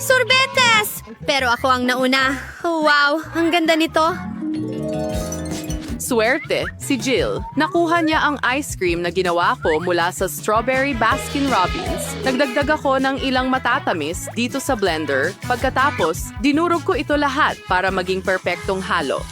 Sorbetes! Pero ako ang nauna. Wow, ang ganda nito. Swerte, si Jill. Nakuha niya ang ice cream na ginawa ko mula sa Strawberry Baskin Robbins. Nagdagdag ako ng ilang matatamis dito sa blender. Pagkatapos, dinurog ko ito lahat para maging perpektong halo.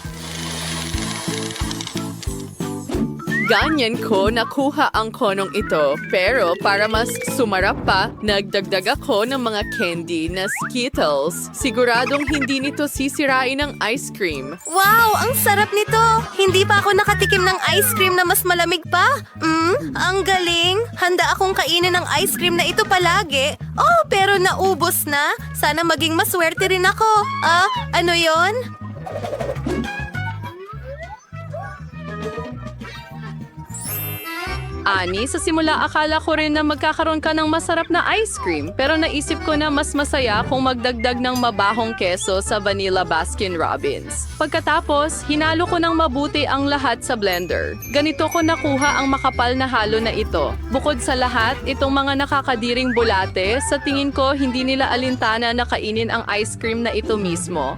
Ganyan ko nakuha ang konong ito. Pero para mas sumarap pa, nagdagdag ako ng mga candy na Skittles. Siguradong hindi nito sisirain ang ice cream. Wow, ang sarap nito! Hindi pa ako nakatikim ng ice cream na mas malamig pa. Mm, ang galing! Handa akong kainin ng ice cream na ito palagi. Oh, pero naubos na. Sana maging maswerte rin ako. Ah, ano yon? Ani, sa simula akala ko rin na magkakaroon ka ng masarap na ice cream. Pero naisip ko na mas masaya kung magdagdag ng mabahong keso sa Vanilla Baskin Robbins. Pagkatapos, hinalo ko ng mabuti ang lahat sa blender. Ganito ko nakuha ang makapal na halo na ito. Bukod sa lahat, itong mga nakakadiring bulate, sa tingin ko hindi nila alintana na kainin ang ice cream na ito mismo.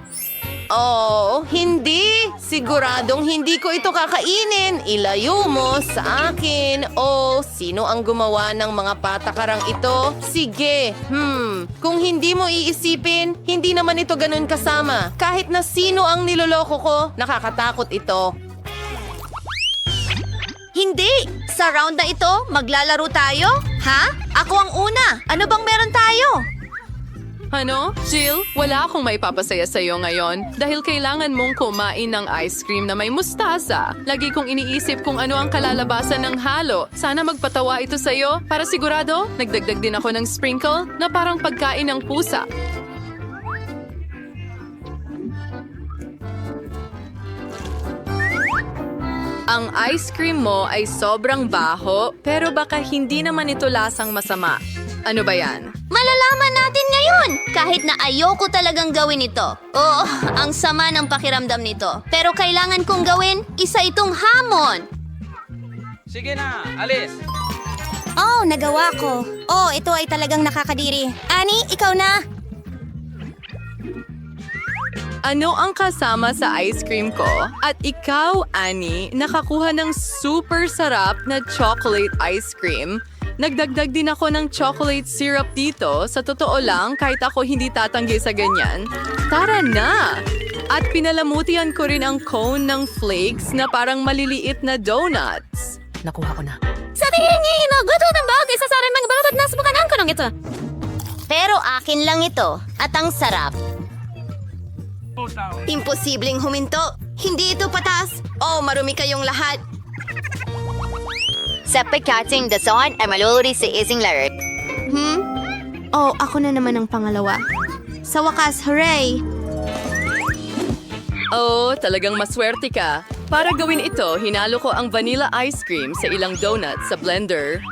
Oh, hindi. Siguradong hindi ko ito kakainin. Ilayo mo sa akin. Oh, sino ang gumawa ng mga patakarang ito? Sige. Hmm, kung hindi mo iisipin, hindi naman ito ganun kasama. Kahit na sino ang niloloko ko, nakakatakot ito. Hindi! Sa round na ito, maglalaro tayo? Ha? Ako ang una. Ano bang meron tayo? Ano? Jill, wala akong may papasaya sa'yo ngayon dahil kailangan mong kumain ng ice cream na may mustasa. Lagi kong iniisip kung ano ang kalalabasan ng halo. Sana magpatawa ito sa'yo para sigurado nagdagdag din ako ng sprinkle na parang pagkain ng pusa. Ang ice cream mo ay sobrang baho pero baka hindi naman ito lasang masama. Ano ba yan? Malalaman natin ngayon! Kahit na ayoko talagang gawin ito. Oh, ang sama ng pakiramdam nito. Pero kailangan kong gawin, isa itong hamon. Sige na, alis. Oh, nagawa ko. Oh, ito ay talagang nakakadiri. Ani, ikaw na. Ano ang kasama sa ice cream ko? At ikaw, Annie, nakakuha ng super sarap na chocolate ice cream. Nagdagdag din ako ng chocolate syrup dito. Sa totoo lang, kahit ako hindi tatanggi sa ganyan. Tara na! At pinalamutian ko rin ang cone ng flakes na parang maliliit na donuts. Nakuha ko na. Sa tingin niya, inaguto ng bagay sa sarang mga babat na subukan ko ng ito. Pero akin lang ito, at ang sarap. Imposibleng huminto. Hindi ito patas. Oh, marumi kayong lahat. Sa pagkating dason ay maluluri sa ising larit. Hmm? Oh, ako na naman ang pangalawa. Sa wakas, hooray! Oh, talagang maswerte ka. Para gawin ito, hinalo ko ang vanilla ice cream sa ilang donuts sa blender.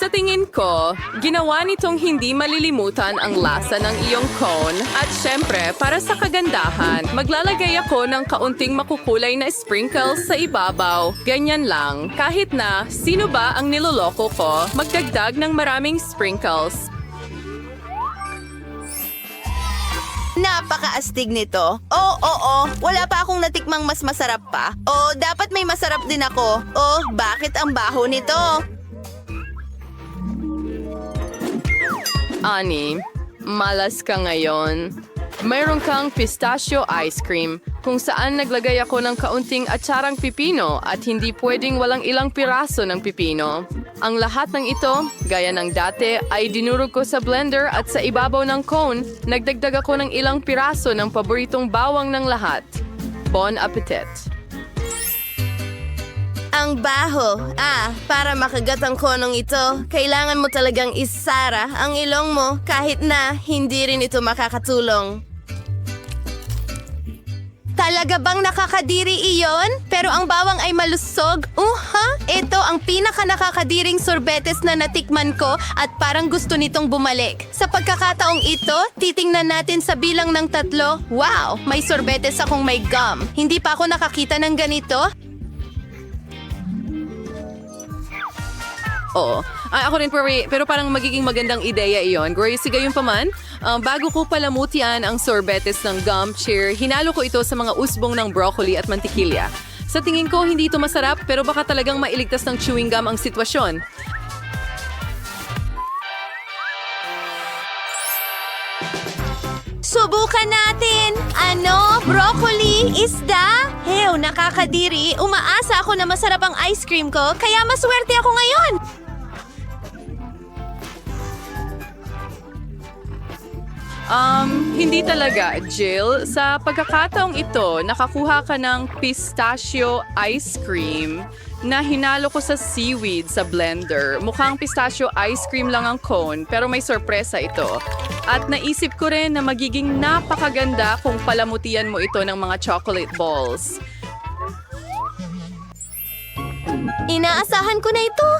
Sa tingin ko, ginawa nitong hindi malilimutan ang lasa ng iyong cone at syempre, para sa kagandahan, maglalagay ako ng kaunting makukulay na sprinkles sa ibabaw. Ganyan lang. Kahit na, sino ba ang niloloko ko, magdagdag ng maraming sprinkles. Napakaastig nito. Oh, oo, oh, wala pa akong natikmang mas masarap pa. Oh, dapat may masarap din ako. Oh, bakit ang baho nito? Ani, malas ka ngayon. Mayroon kang pistachio ice cream kung saan naglagay ako ng kaunting atsarang pipino at hindi pwedeng walang ilang piraso ng pipino. Ang lahat ng ito, gaya ng dati, ay dinurog ko sa blender at sa ibabaw ng cone, nagdagdag ako ng ilang piraso ng paboritong bawang ng lahat. Bon appetit! Ang baho. Ah, para makagat ang konong ito, kailangan mo talagang isara ang ilong mo kahit na hindi rin ito makakatulong. Talaga bang nakakadiri iyon? Pero ang bawang ay malusog? Uha! Ito ang pinaka nakakadiring sorbetes na natikman ko at parang gusto nitong bumalik. Sa pagkakataong ito, titingnan natin sa bilang ng tatlo. Wow! May sorbetes akong may gum. Hindi pa ako nakakita ng ganito. Oo, Ah, ako rin, pero, pero parang magiging magandang ideya iyon. Grace, gayon pa man, ah, bago ko palamutian ang sorbetes ng gum cheer, hinalo ko ito sa mga usbong ng broccoli at mantikilya. Sa tingin ko, hindi ito masarap, pero baka talagang mailigtas ng chewing gum ang sitwasyon. Subukan natin! Ano? Broccoli? Isda? Hew, nakakadiri. Umaasa ako na masarap ang ice cream ko, kaya maswerte ako ngayon! Um, hindi talaga, Jill. Sa pagkakataong ito, nakakuha ka ng pistachio ice cream na hinalo ko sa seaweed sa blender. Mukhang pistachio ice cream lang ang cone, pero may sorpresa ito. At naisip ko rin na magiging napakaganda kung palamutian mo ito ng mga chocolate balls. Inaasahan ko na ito.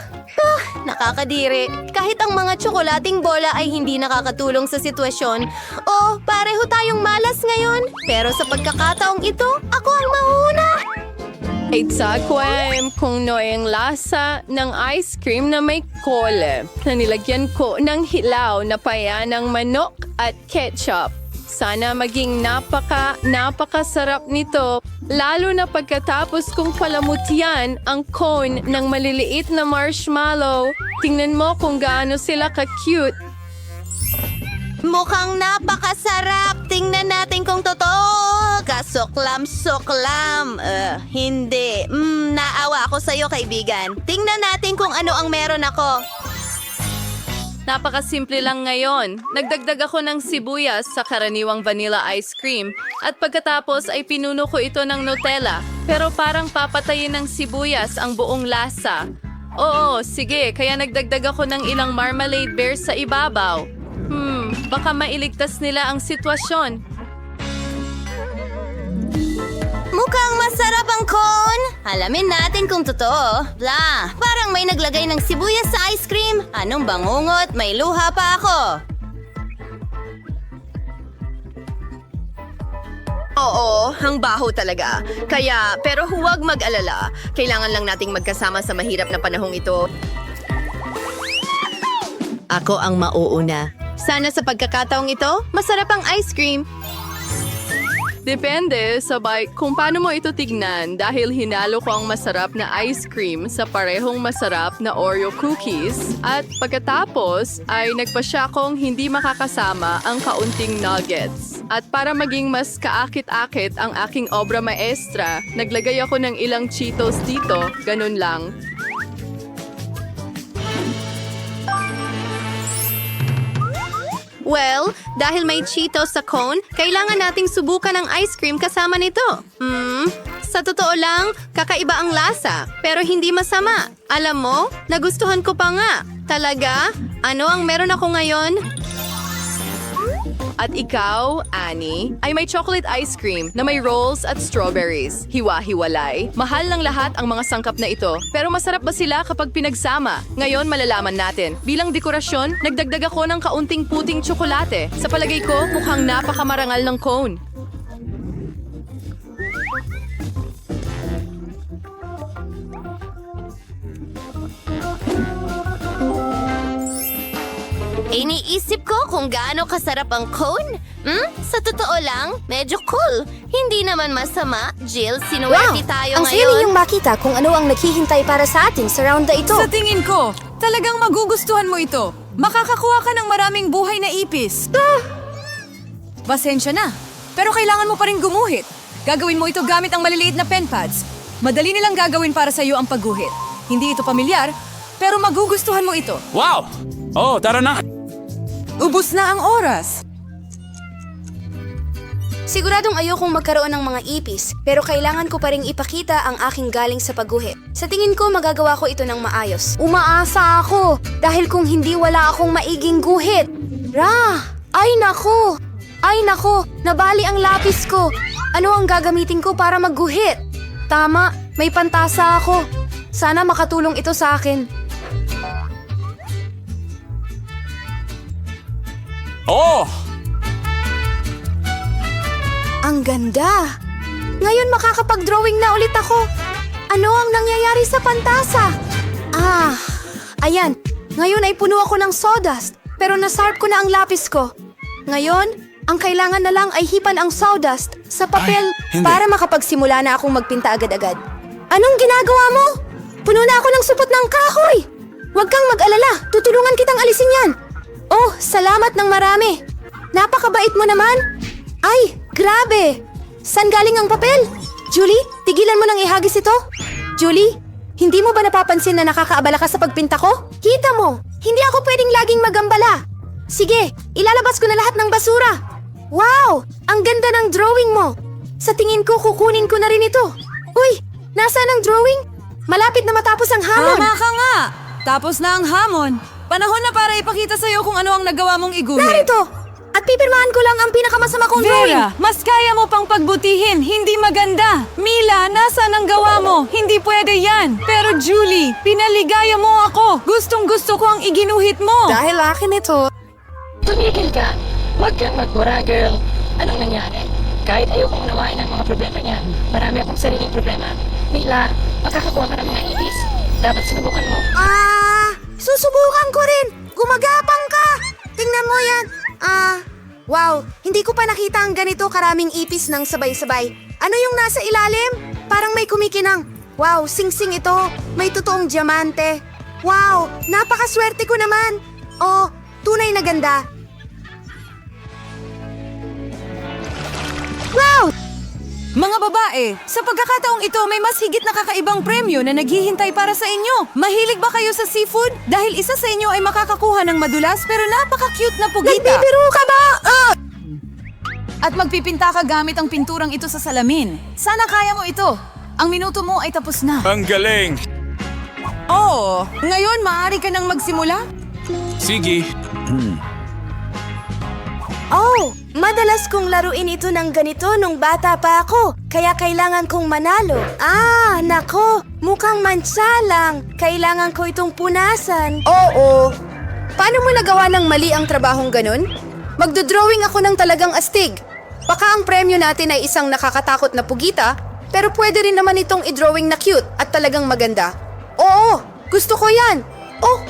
Ah, nakakadiri. Kahit ang mga tsokolating bola ay hindi nakakatulong sa sitwasyon. Oh, pareho tayong malas ngayon. Pero sa pagkakataong ito, ako ang mahuna. Exactly kung noong lasa ng ice cream na may kole na nilagyan ko ng hilaw na paya ng manok at ketchup. Sana maging napaka, napakasarap nito, lalo na pagkatapos kong palamutian ang cone ng maliliit na marshmallow. Tingnan mo kung gaano sila ka-cute. Mukhang napakasarap. Tingnan natin kung totoo. Kasuklam-suklam. Uh, hindi. Mm, naawa ako sa'yo, kaibigan. Tingnan natin kung ano ang meron ako. Napakasimple lang ngayon. Nagdagdag ako ng sibuyas sa karaniwang vanilla ice cream at pagkatapos ay pinuno ko ito ng Nutella. Pero parang papatayin ng sibuyas ang buong lasa. Oo, sige, kaya nagdagdag ako ng ilang marmalade bears sa ibabaw. Hmm, baka mailigtas nila ang sitwasyon. Mukhang masarap ang cone. Alamin natin kung totoo. Bla, parang may naglagay ng sibuyas sa ice cream. Anong bangungot? May luha pa ako. Oo, ang baho talaga. Kaya, pero huwag mag-alala. Kailangan lang nating magkasama sa mahirap na panahong ito. Ako ang mauuna. Sana sa pagkakataong ito, masarap ang ice cream. Depende sa bay- kung paano mo ito tignan dahil hinalo ko ang masarap na ice cream sa parehong masarap na Oreo cookies at pagkatapos ay nagpasya kong hindi makakasama ang kaunting nuggets. At para maging mas kaakit-akit ang aking obra maestra, naglagay ako ng ilang Cheetos dito, ganun lang. Well, dahil may Cheetos sa cone, kailangan nating subukan ang ice cream kasama nito. Hmm, sa totoo lang, kakaiba ang lasa, pero hindi masama. Alam mo, nagustuhan ko pa nga. Talaga? Ano ang meron ako ngayon? At ikaw, Annie, ay may chocolate ice cream na may rolls at strawberries. Hiwa-hiwalay. Mahal ng lahat ang mga sangkap na ito. Pero masarap ba sila kapag pinagsama? Ngayon malalaman natin. Bilang dekorasyon, nagdagdag ako ng kaunting puting tsokolate. Sa palagay ko, mukhang napakamarangal ng cone. Iniisip ko kung gaano kasarap ang cone. Hmm? Sa totoo lang, medyo cool. Hindi naman masama. Jill, sinuwerte tayo ang ngayon. saya yung makita kung ano ang naghihintay para sa atin sa round na ito. Sa tingin ko, talagang magugustuhan mo ito. Makakakuha ka ng maraming buhay na ipis. Pasensya na, pero kailangan mo pa rin gumuhit. Gagawin mo ito gamit ang maliliit na pen pads. Madali nilang gagawin para sa iyo ang pagguhit. Hindi ito pamilyar, pero magugustuhan mo ito. Wow! Oh, tara na! Ubus na ang oras. Siguradong ayokong magkaroon ng mga ipis, pero kailangan ko pa ring ipakita ang aking galing sa pagguhit. Sa tingin ko, magagawa ko ito ng maayos. Umaasa ako, dahil kung hindi wala akong maiging guhit. Ra! Ay nako! Ay nako! Nabali ang lapis ko! Ano ang gagamitin ko para magguhit? Tama, may pantasa ako. Sana makatulong ito sa akin. Oh! Ang ganda! Ngayon makakapag-drawing na ulit ako. Ano ang nangyayari sa pantasa? Ah, ayan. Ngayon ay puno ako ng sawdust, pero nasarp ko na ang lapis ko. Ngayon, ang kailangan na lang ay hipan ang sawdust sa papel Ay, para makapagsimula na akong magpinta agad-agad. Anong ginagawa mo? Puno na ako ng supot ng kahoy! Huwag kang mag-alala, tutulungan kitang alisin yan. Oh, salamat ng marami. Napakabait mo naman. Ay, grabe! San galing ang papel? Julie, tigilan mo nang ihagis ito. Julie, hindi mo ba napapansin na nakakaabala ka sa pagpinta ko? Kita mo, hindi ako pwedeng laging magambala. Sige, ilalabas ko na lahat ng basura. Wow! Ang ganda ng drawing mo. Sa tingin ko, kukunin ko na rin ito. Uy, nasaan ang drawing? Malapit na matapos ang hamon. Tama ka nga! Tapos na ang hamon. Panahon na para ipakita sa'yo kung ano ang nagawa mong iguhit. Narito! At pipirmahan ko lang ang pinakamasama kong drawing. Vera, mas kaya mo pang pagbutihin. Hindi maganda. Mila, nasaan ang gawa mo? Hindi pwede yan. Pero Julie, pinaligaya mo ako. Gustong gusto ko ang iginuhit mo. Dahil akin ito. Tumigil ka. Huwag kang magmura, girl. Anong nangyari? Kahit ayokong nawain ang mga problema niya, marami akong sariling problema. Mila, makakakuha ka ng mga ibis. Dapat sinubukan mo. Ah, susubukan ko rin. Gumagapang ka. Tingnan mo yan. Ah, wow. Hindi ko pa nakita ang ganito karaming ipis ng sabay-sabay. Ano yung nasa ilalim? Parang may kumikinang. Wow, sing-sing ito. May totoong diamante. Wow, napakaswerte ko naman. Oh, tunay na ganda. Wow! Mga babae, sa pagkakataong ito may mas higit na kakaibang premyo na naghihintay para sa inyo. Mahilig ba kayo sa seafood? Dahil isa sa inyo ay makakakuha ng madulas pero napaka-cute na pugita. Nagbibiro ka ba? Ah! At magpipinta ka gamit ang pinturang ito sa salamin. Sana kaya mo ito. Ang minuto mo ay tapos na. Ang galing. Oo, ngayon maaari ka nang magsimula? Sige. Oh, madalas kong laruin ito ng ganito nung bata pa ako. Kaya kailangan kong manalo. Ah, nako. Mukhang mansa lang. Kailangan ko itong punasan. Oo. Paano mo nagawa ng mali ang trabahong ganun? Magdodrawing ako ng talagang astig. Baka ang premyo natin ay isang nakakatakot na pugita, pero pwede rin naman itong i-drawing na cute at talagang maganda. Oo, gusto ko yan. Oh,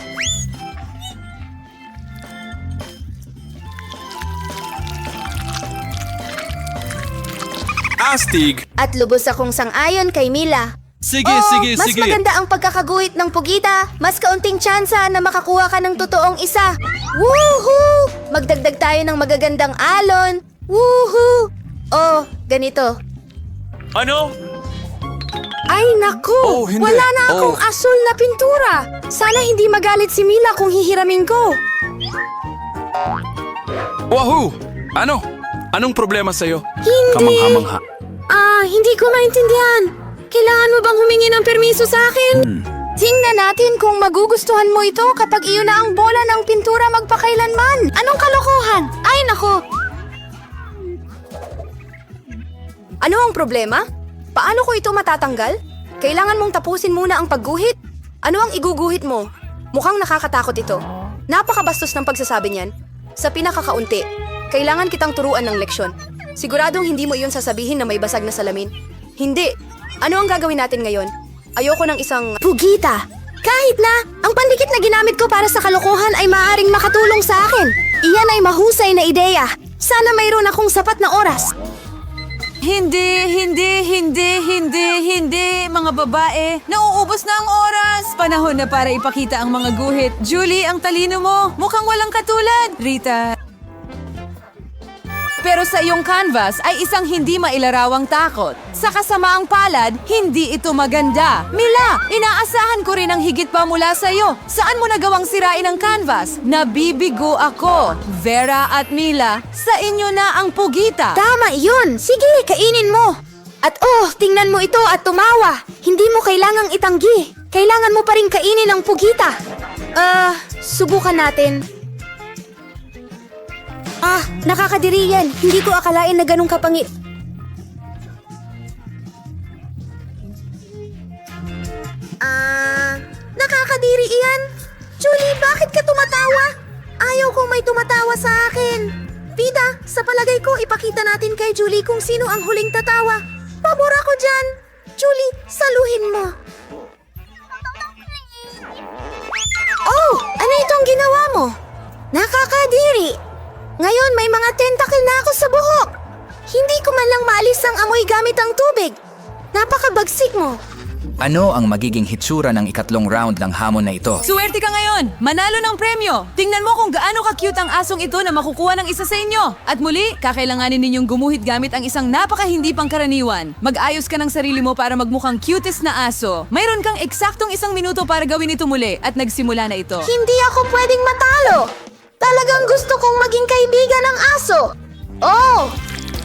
Astig. At lubos akong sang-ayon kay Mila. Sige, Oo, sige, mas sige. maganda ang pagkakaguhit ng pugita. Mas kaunting tsansa na makakuha ka ng totoong isa. Woohoo! Magdagdag tayo ng magagandang alon. Woohoo! Oh, ganito. Ano? Ay, naku! Oh, hindi. Wala na akong Oh. asul na pintura. Sana hindi magalit si Mila kung hihiramin ko. Wahoo! Ano? Anong problema sa'yo? Hindi. Kamangha-mangha. Ah, hindi ko maintindihan. Kailangan mo bang humingi ng permiso sa akin? Tingnan natin kung magugustuhan mo ito kapag iyon na ang bola ng pintura magpakailanman. Anong kalokohan? Ay, nako! Ano ang problema? Paano ko ito matatanggal? Kailangan mong tapusin muna ang pagguhit. Ano ang iguguhit mo? Mukhang nakakatakot ito. Napakabastos ng pagsasabi niyan. Sa pinakakaunti, kailangan kitang turuan ng leksyon. Siguradong hindi mo iyon sasabihin na may basag na salamin. Hindi. Ano ang gagawin natin ngayon? Ayoko ng isang... Pugita! Kahit na, ang pandikit na ginamit ko para sa kalokohan ay maaaring makatulong sa akin. Iyan ay mahusay na ideya. Sana mayroon akong sapat na oras. Hindi, hindi, hindi, hindi, hindi, mga babae. Nauubos na ang oras. Panahon na para ipakita ang mga guhit. Julie, ang talino mo. Mukhang walang katulad. Rita. Pero sa iyong canvas ay isang hindi mailarawang takot. Sa kasamaang palad, hindi ito maganda. Mila, inaasahan ko rin ang higit pa mula sa iyo. Saan mo nagawang sirain ang canvas? Nabibigo ako. Vera at Mila, sa inyo na ang pugita. Tama iyon! Sige, kainin mo! At oh, tingnan mo ito at tumawa! Hindi mo kailangang itanggi. Kailangan mo pa rin kainin ang pugita. Ah, subukan natin. Ah, nakakadiri yan. Hindi ko akalain na ganun kapangit. Ah, nakakadiri iyan. Julie, bakit ka tumatawa? Ayaw kong may tumatawa sa akin. Vida, sa palagay ko, ipakita natin kay Julie kung sino ang huling tatawa. Pabor ako dyan. Ang amoy gamit ang tubig! Napakabagsik mo! Ano ang magiging hitsura ng ikatlong round ng hamon na ito? Suwerte ka ngayon! Manalo ng premyo! Tingnan mo kung gaano ka-cute ang asong ito na makukuha ng isa sa inyo! At muli, kakailanganin ninyong gumuhit gamit ang isang napaka-hindi pangkaraniwan. Mag-ayos ka ng sarili mo para magmukhang cutest na aso. Mayroon kang eksaktong isang minuto para gawin ito muli at nagsimula na ito. Hindi ako pwedeng matalo! Talagang gusto kong maging kaibigan ng aso! Oh!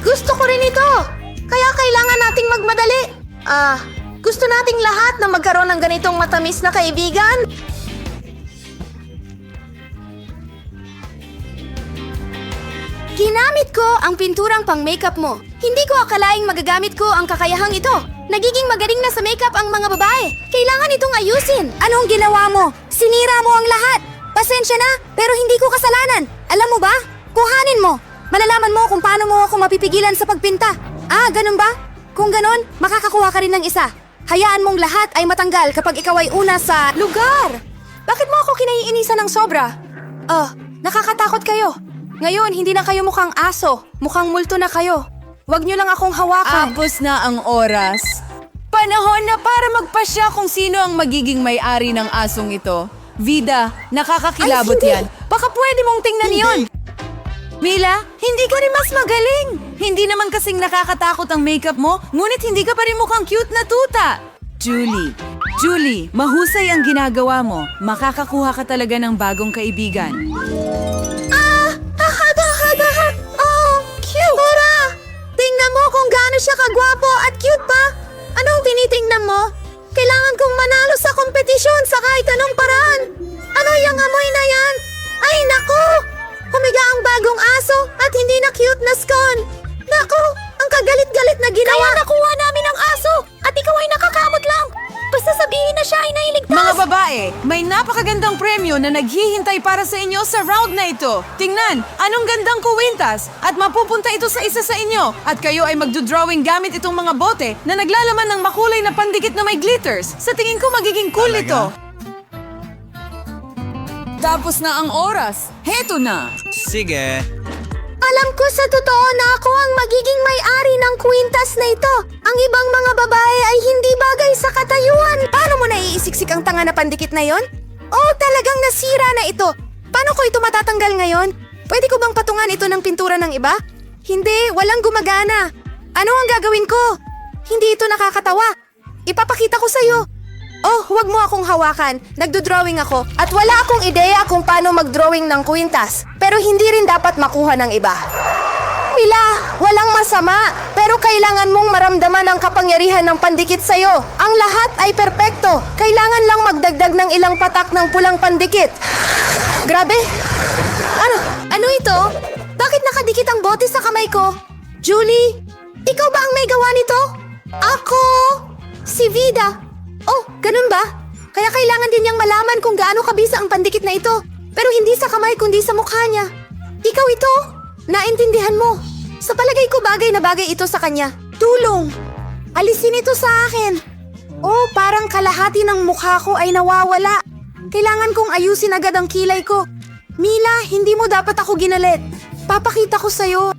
Gusto ko rin ito! Kaya kailangan nating magmadali! Ah, gusto nating lahat na magkaroon ng ganitong matamis na kaibigan? Ginamit ko ang pinturang pang makeup mo. Hindi ko akalaing magagamit ko ang kakayahang ito. Nagiging magaling na sa makeup ang mga babae. Kailangan itong ayusin. Anong ginawa mo? Sinira mo ang lahat. Pasensya na, pero hindi ko kasalanan. Alam mo ba? Kuhanin mo. Malalaman mo kung paano mo ako mapipigilan sa pagpinta. Ah, ganun ba? Kung ganun, makakakuha ka rin ng isa. Hayaan mong lahat ay matanggal kapag ikaw ay una sa lugar. Bakit mo ako kinaiinisan ng sobra? Oh, nakakatakot kayo. Ngayon, hindi na kayo mukhang aso. Mukhang multo na kayo. Huwag niyo lang akong hawakan. Tapos na ang oras. Panahon na para magpasya kung sino ang magiging may-ari ng asong ito. Vida, nakakakilabot Ay, hindi. yan. Baka pwede mong tingnan yon. Mila, hindi ka rin mas magaling. Hindi naman kasing nakakatakot ang makeup mo, ngunit hindi ka pa rin mukhang cute na tuta. Julie, Julie, mahusay ang ginagawa mo. Makakakuha ka talaga ng bagong kaibigan. Ah! Ahada-hada! Oh, cute! Ora! Tingnan mo kung gaano siya kagwapo at cute pa! Anong tinitingnan mo? Kailangan kong manalo sa kompetisyon sa kahit anong paraan! Ano yung amoy na yan? Ay, naku! Humiga ang bagong aso at hindi na cute na scone! Naku! Ang kagalit-galit na ginawa! Kaya nakuha namin ang aso! At ikaw ay nakakamot lang! Basta sabihin na siya ay nailigtas! Mga babae, may napakagandang premyo na naghihintay para sa inyo sa round na ito. Tingnan, anong gandang kuwintas at mapupunta ito sa isa sa inyo. At kayo ay magdodrawing gamit itong mga bote na naglalaman ng makulay na pandikit na may glitters. Sa tingin ko magiging cool ito. Tapos na ang oras. Heto na. Sige. Alam ko sa totoo na ako ang magiging may-ari ng kwintas na ito. Ang ibang mga babae ay hindi bagay sa katayuan. Paano mo naiisiksik ang tanga na pandikit na yon? Oh, talagang nasira na ito. Paano ko ito matatanggal ngayon? Pwede ko bang patungan ito ng pintura ng iba? Hindi, walang gumagana. Ano ang gagawin ko? Hindi ito nakakatawa. Ipapakita ko sa'yo. Oh, huwag mo akong hawakan. Nagdo-drawing ako at wala akong ideya kung paano mag-drawing ng kwintas. Pero hindi rin dapat makuha ng iba. Mila, walang masama, pero kailangan mong maramdaman ang kapangyarihan ng pandikit sa'yo. Ang lahat ay perpekto. Kailangan lang magdagdag ng ilang patak ng pulang pandikit. Grabe! Ano? Ano ito? Bakit nakadikit ang bote sa kamay ko? Julie, ikaw ba ang may gawa nito? Ako! Si Vida! Oh, ganun ba? Kaya kailangan din niyang malaman kung gaano kabisa ang pandikit na ito. Pero hindi sa kamay kundi sa mukha niya. Ikaw ito! Naintindihan mo. Sa palagay ko bagay na bagay ito sa kanya. Tulong! Alisin ito sa akin. Oh, parang kalahati ng mukha ko ay nawawala. Kailangan kong ayusin agad ang kilay ko. Mila, hindi mo dapat ako ginalit. Papakita ko sa'yo.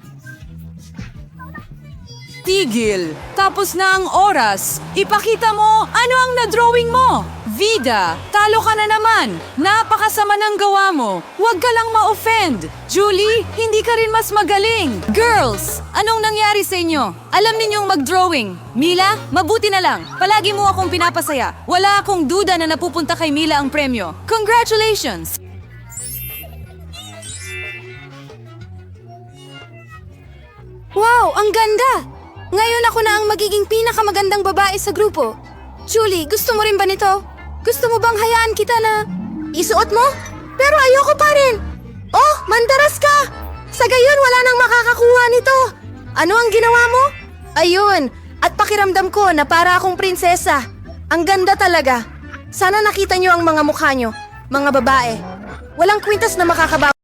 Tigil. Tapos na ang oras. Ipakita mo ano ang na-drawing mo. Vida, talo ka na naman. Napakasama ng gawa mo. Huwag ka lang ma-offend. Julie, hindi ka rin mas magaling. Girls, anong nangyari sa inyo? Alam ninyong mag-drawing. Mila, mabuti na lang. Palagi mo akong pinapasaya. Wala akong duda na napupunta kay Mila ang premyo. Congratulations! Wow, ang ganda! Ngayon ako na ang magiging pinakamagandang babae sa grupo. Julie, gusto mo rin ba nito? Gusto mo bang hayaan kita na isuot mo? Pero ayoko pa rin. Oh, mandaras ka! Sa gayon, wala nang makakakuha nito. Ano ang ginawa mo? Ayun, at pakiramdam ko na para akong prinsesa. Ang ganda talaga. Sana nakita niyo ang mga mukha niyo, mga babae. Walang kwintas na makakabawi.